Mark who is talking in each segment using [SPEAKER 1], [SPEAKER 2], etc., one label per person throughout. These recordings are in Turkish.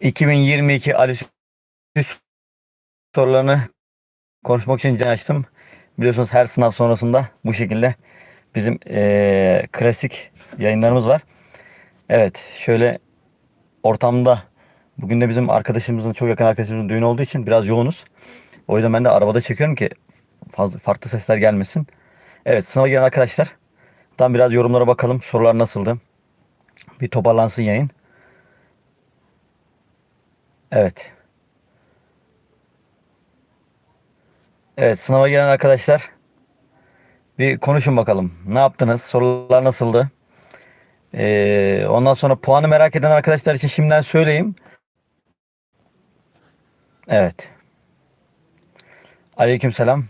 [SPEAKER 1] 2022 ALES sorularını konuşmak için can açtım. Biliyorsunuz her sınav sonrasında bu şekilde bizim eee, klasik yayınlarımız var. Evet şöyle ortamda bugün de bizim arkadaşımızın çok yakın arkadaşımızın düğünü olduğu için biraz yoğunuz. O yüzden ben de arabada çekiyorum ki fazla farklı sesler gelmesin. Evet sınava giren arkadaşlar tam biraz yorumlara bakalım sorular nasıldı. Bir toparlansın yayın. Evet. Evet sınava giren arkadaşlar bir konuşun bakalım. Ne yaptınız? Sorular nasıldı? Ee, ondan sonra puanı merak eden arkadaşlar için şimdiden söyleyeyim. Evet. Aleykümselam.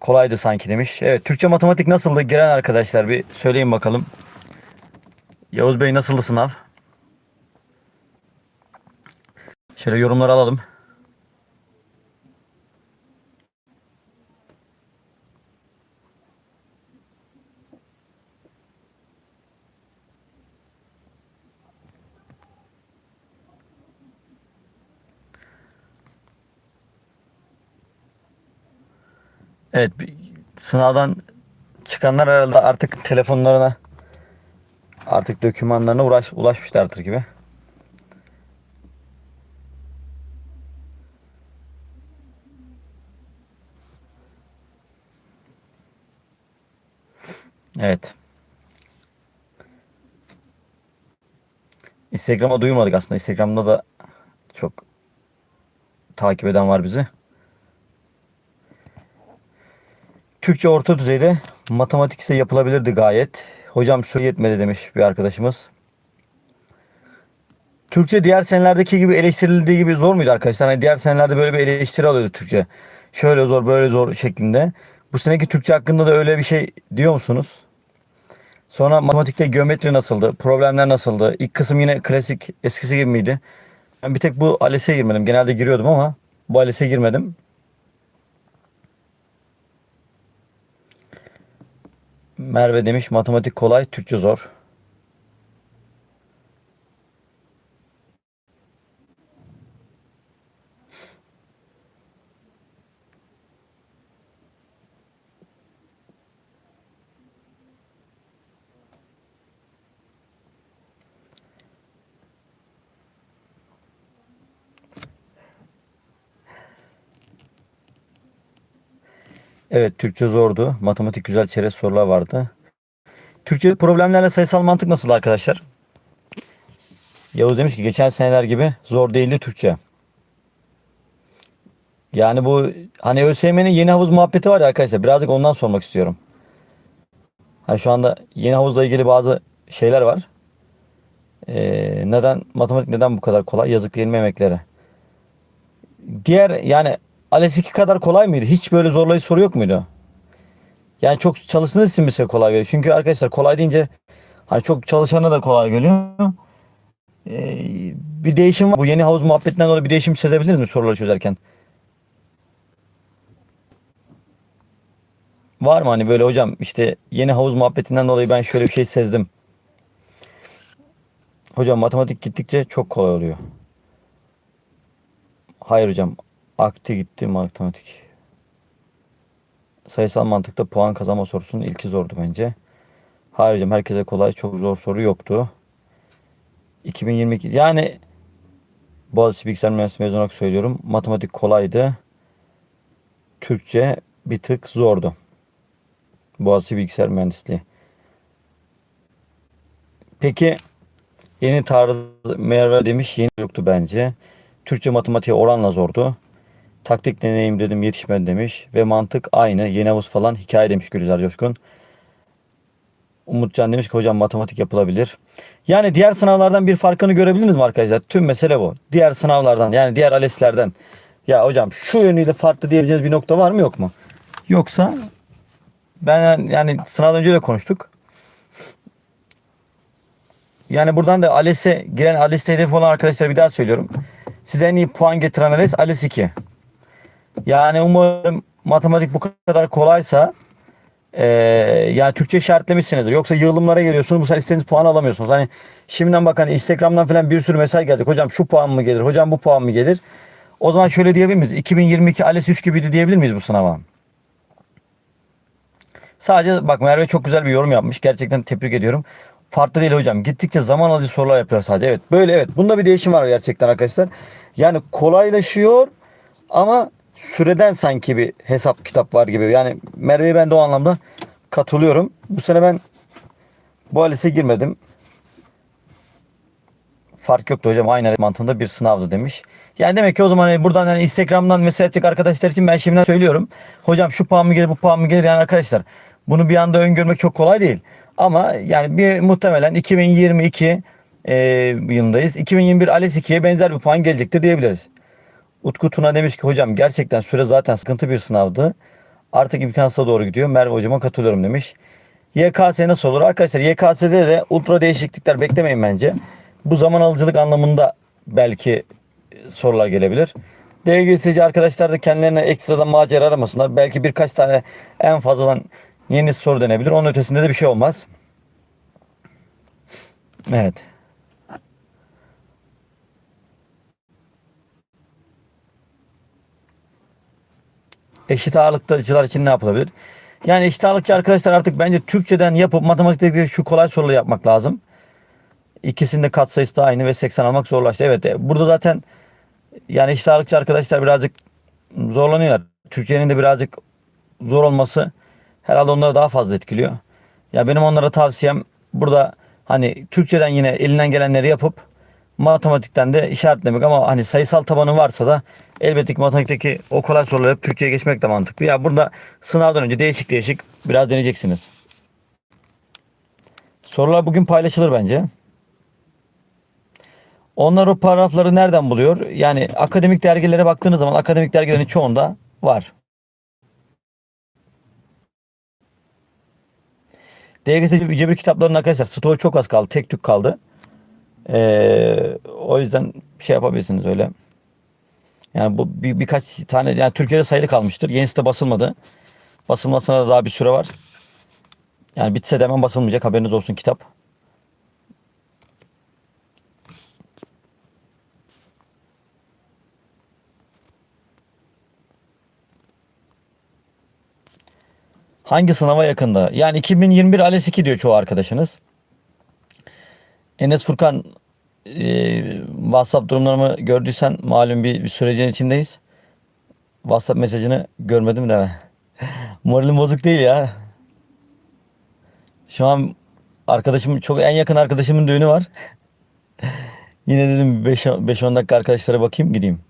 [SPEAKER 1] Kolaydı sanki demiş. Evet Türkçe matematik nasıldı? Giren arkadaşlar bir söyleyin bakalım. Yavuz Bey nasıldı sınav? Şöyle yorumları alalım. Evet, sınavdan çıkanlar herhalde artık telefonlarına artık dokümanlarına uğraş, ulaşmışlardır gibi. Evet. Instagram'a duymadık aslında. Instagram'da da çok takip eden var bizi. Türkçe orta düzeyde, matematik ise yapılabilirdi gayet. Hocam süre yetmedi demiş bir arkadaşımız. Türkçe diğer senelerdeki gibi eleştirildiği gibi zor muydu arkadaşlar? Hani diğer senelerde böyle bir eleştiri alıyordu Türkçe. Şöyle zor, böyle zor şeklinde. Bu seneki Türkçe hakkında da öyle bir şey diyor musunuz? Sonra matematikte geometri nasıldı? Problemler nasıldı? İlk kısım yine klasik eskisi gibi miydi? Ben bir tek bu ALES'e girmedim. Genelde giriyordum ama bu ALES'e girmedim. Merve demiş matematik kolay, Türkçe zor. Evet Türkçe zordu. Matematik güzel çerez sorular vardı. Türkçe problemlerle sayısal mantık nasıl arkadaşlar? Yavuz demiş ki geçen seneler gibi zor değildi Türkçe. Yani bu hani ÖSYM'nin yeni havuz muhabbeti var ya arkadaşlar. Birazcık ondan sormak istiyorum. Hani şu anda yeni havuzla ilgili bazı şeyler var. Ee, neden matematik neden bu kadar kolay? Yazık değil mi emeklere? Diğer yani ALES 2 kadar kolay mıydı? Hiç böyle zorlayıcı soru yok muydu? Yani çok çalıştığınız için size kolay geliyor? Çünkü arkadaşlar kolay deyince hani çok çalışana da kolay geliyor. Ee, bir değişim var. Bu yeni havuz muhabbetinden dolayı bir değişim sezebiliriz mi soruları çözerken? Var mı hani böyle hocam işte yeni havuz muhabbetinden dolayı ben şöyle bir şey sezdim. Hocam matematik gittikçe çok kolay oluyor. Hayır hocam. Akti gitti matematik. Sayısal mantıkta puan kazanma sorusunun ilki zordu bence. Hayır hocam herkese kolay çok zor soru yoktu. 2022 yani Boğaziçi Bilgisayar Mühendisliği mezun olarak söylüyorum. Matematik kolaydı. Türkçe bir tık zordu. Boğaziçi Bilgisayar Mühendisliği. Peki yeni tarz Merve demiş yeni yoktu bence. Türkçe matematiğe oranla zordu. Taktik deneyim dedim yetişmedi demiş. Ve mantık aynı. Yeni havuz falan hikaye demiş Gülizar Coşkun. Umutcan demiş ki hocam matematik yapılabilir. Yani diğer sınavlardan bir farkını görebildiniz mi arkadaşlar? Tüm mesele bu. Diğer sınavlardan yani diğer ALES'lerden. Ya hocam şu yönüyle farklı diyebileceğiniz bir nokta var mı yok mu? Yoksa ben yani sınavdan önce de konuştuk. Yani buradan da ALES'e giren ALES'te hedef olan arkadaşlara bir daha söylüyorum. Size en iyi puan getiren ALES ALES 2. Yani umarım matematik bu kadar kolaysa Ee, yani Türkçe işaretlemişsinizdir. Yoksa yığılımlara geliyorsunuz bu sefer istediğiniz puanı alamıyorsunuz. Hani şimdiden bak hani Instagram'dan falan bir sürü mesaj gelecek. Hocam şu puan mı gelir? Hocam bu puan mı gelir? O zaman şöyle diyebilir miyiz? 2022 ALES 3 gibiydi diyebilir miyiz bu sınava? Sadece bak Merve çok güzel bir yorum yapmış. Gerçekten tebrik ediyorum. Farklı değil hocam. Gittikçe zaman alıcı sorular yapıyor sadece. Evet böyle evet. Bunda bir değişim var gerçekten arkadaşlar. Yani kolaylaşıyor ama süreden sanki bir hesap kitap var gibi. Yani Merve'ye ben de o anlamda katılıyorum. Bu sene ben bu ALES'e girmedim. Fark yoktu hocam. Aynı mantığında bir sınavdı demiş. Yani demek ki o zaman hani buradan hani Instagram'dan mesaj atacak arkadaşlar için ben şimdiden söylüyorum. Hocam şu puan mı gelir bu puan mı gelir yani arkadaşlar. Bunu bir anda öngörmek çok kolay değil. Ama yani bir muhtemelen 2022 e, yılındayız. 2021 ALES 2'ye benzer bir puan gelecektir diyebiliriz. Utku Tuna demiş ki hocam gerçekten süre zaten sıkıntı bir sınavdı. Artık imkansıza doğru gidiyor. Merve hocama katılıyorum demiş. YKS nasıl olur? Arkadaşlar YKS'de de ultra değişiklikler beklemeyin bence. Bu zaman alıcılık anlamında belki sorular gelebilir. DGS'ci arkadaşlar da kendilerine ekstradan macera aramasınlar. Belki birkaç tane en fazladan yeni soru denebilir. Onun ötesinde de bir şey olmaz. Evet. Eşit ağırlıkçılar için ne yapılabilir? Yani eşit ağırlıkçı arkadaşlar artık bence Türkçeden yapıp matematikte şu kolay soruları yapmak lazım. İkisinde katsayısı da aynı ve 80 almak zorlaştı. Evet e, burada zaten yani eşit ağırlıkçı arkadaşlar birazcık zorlanıyorlar. Türkiye'nin de birazcık zor olması herhalde onları daha fazla etkiliyor. Ya benim onlara tavsiyem burada hani Türkçeden yine elinden gelenleri yapıp matematikten de işaretlemek ama hani sayısal tabanı varsa da elbette ki matematikteki o kolay soruları hep Türkçe'ye geçmek de mantıklı. Ya burada sınavdan önce değişik değişik biraz deneyeceksiniz. Sorular bugün paylaşılır bence. Onlar o paragrafları nereden buluyor? Yani akademik dergilere baktığınız zaman akademik dergilerin çoğunda var. DGS cebir kitaplarının arkadaşlar stoğu çok az kaldı. Tek tük kaldı. Ee, o yüzden şey yapabilirsiniz öyle. Yani bu bir, birkaç tane yani Türkiye'de sayılı kalmıştır. Yenisi de basılmadı. Basılmasına da daha bir süre var. Yani bitse de hemen basılmayacak haberiniz olsun kitap. Hangi sınava yakında? Yani 2021 ALES 2 diyor çoğu arkadaşınız. Enes Furkan e, WhatsApp durumlarımı gördüysen malum bir, bir sürecin içindeyiz. WhatsApp mesajını görmedim de. Moralim bozuk değil ya. Şu an arkadaşım çok en yakın arkadaşımın düğünü var. Yine dedim 5-10 dakika arkadaşlara bakayım gideyim.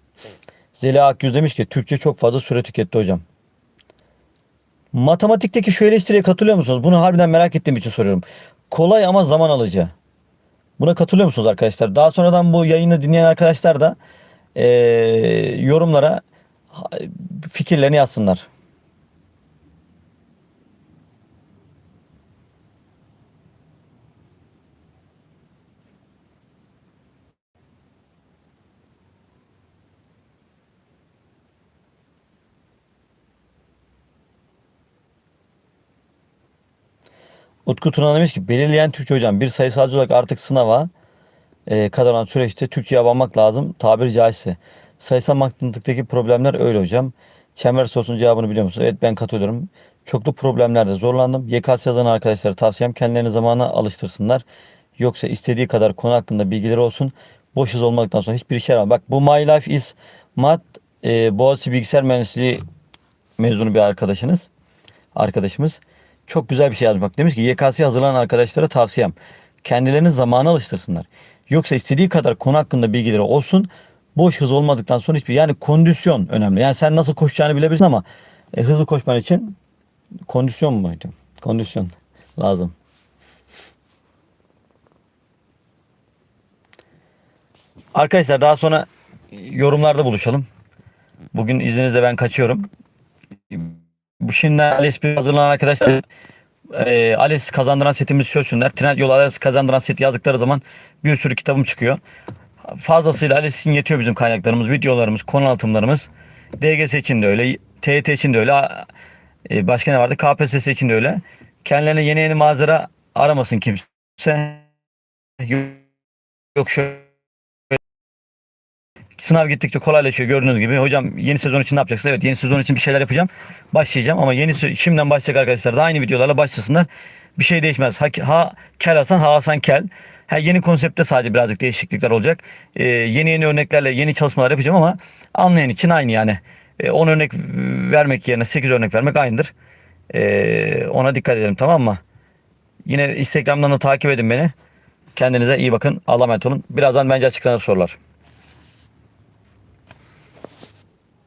[SPEAKER 1] Zeliha Akgüz demiş ki Türkçe çok fazla süre tüketti hocam. Matematikteki şu eleştiriye katılıyor musunuz? Bunu harbiden merak ettiğim için soruyorum. Kolay ama zaman alıcı. Buna katılıyor musunuz arkadaşlar? Daha sonradan bu yayını dinleyen arkadaşlar da e, yorumlara fikirlerini yazsınlar. Utku Turan demiş ki belirleyen Türkçe hocam bir sayısalcı olarak artık sınava e, kazanan süreçte Türkçe'ye abanmak lazım tabiri caizse. Sayısal matematikteki problemler öyle hocam. Çember sorusunun cevabını biliyor musunuz? Evet ben katılıyorum. Çoklu problemlerde zorlandım. YKS yazan arkadaşlara tavsiyem kendilerini zamana alıştırsınlar. Yoksa istediği kadar konu hakkında bilgileri olsun. Boş hız olmaktan sonra hiçbir işe yaramaz. Bak bu My Life is Mat e, Boğaziçi Bilgisayar Mühendisliği mezunu bir arkadaşınız. Arkadaşımız. Çok güzel bir şey yazmış. Bak demiş ki YKS'ye hazırlanan arkadaşlara tavsiyem. Kendilerini zamana alıştırsınlar. Yoksa istediği kadar konu hakkında bilgileri olsun. Boş hız olmadıktan sonra hiçbir yani kondisyon önemli. Yani sen nasıl koşacağını bilebilirsin ama e, hızlı koşman için kondisyon muydu? Kondisyon lazım. Arkadaşlar daha sonra yorumlarda buluşalım. Bugün izninizle ben kaçıyorum. Bu şimdi ALES hazırlanan arkadaşlar e, ALES kazandıran setimizi çözsünler. Trend yolu ALES kazandıran seti yazdıkları zaman bir sürü kitabım çıkıyor. Fazlasıyla ALES'in yetiyor bizim kaynaklarımız, videolarımız, konu anlatımlarımız. DGS için de öyle, TET için de öyle. E, başka ne vardı? KPSS için de öyle. Kendilerine yeni yeni malzeme aramasın kimse. Yok, yok şöyle Sınav gittikçe kolaylaşıyor gördüğünüz gibi. Hocam yeni sezon için ne yapacaksın? Evet yeni sezon için bir şeyler yapacağım. Başlayacağım ama yeni şimdiden başlayacak arkadaşlar da aynı videolarla başlasınlar. Bir şey değişmez. Ha, ha kel Hasan, ha Hasan kel. Ha, yeni konseptte sadece birazcık değişiklikler olacak. Ee, yeni yeni örneklerle yeni çalışmalar yapacağım ama anlayan için aynı yani. Ee, 10 örnek vermek yerine 8 örnek vermek aynıdır. Ee, ona dikkat edelim tamam mı? Yine Instagram'dan da takip edin beni. Kendinize iyi bakın. Allah'a emanet olun. Birazdan bence açıklanır sorular.